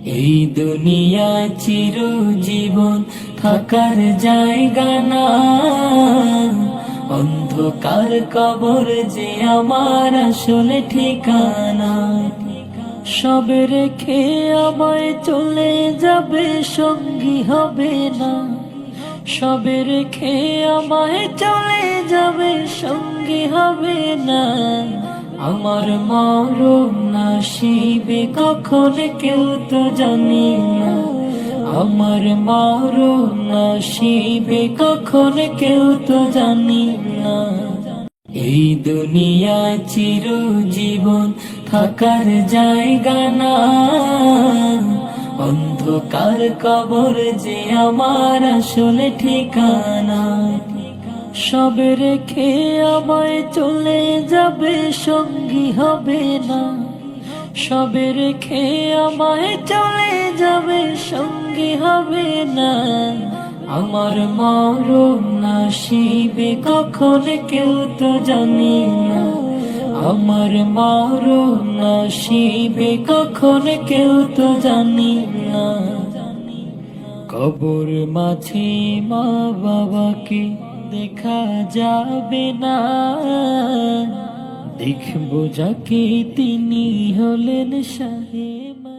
এই দুনিয়া চিরজীবন থাকার জায়গা না। অন্ধকার কবর যে আমার আসলে ঠিকানা। সব রেখে আমায় চলে যাবে, সঙ্গী হবে না। সব রেখে আমায় চলে যাবে, সঙ্গী হবে না। আমার মরণ নাসিবে কখন কেউ তো জানি না। আমার মরণ নাসিবে কখন কেউ তো জানি না। এই দুনিয়া চিরজীবন থাকার জায়গা না। অন্ধকার কবর যে আমার আসলে ঠিকানা। সব রেখে আমায় চলে যাবে, সঙ্গী হবে না। সব রেখে আমায় চলে যাবে, সঙ্গী হবে না। আমার মরণ নাসিবে কখন কেউ তো জানি না। আমার মরণ নাসিবে কখন কেউ তো জানি না। কবর মাঝে মা বাবাকে দেখা যাবে না। দেখব যাকে তিনি হলেন সাহেব।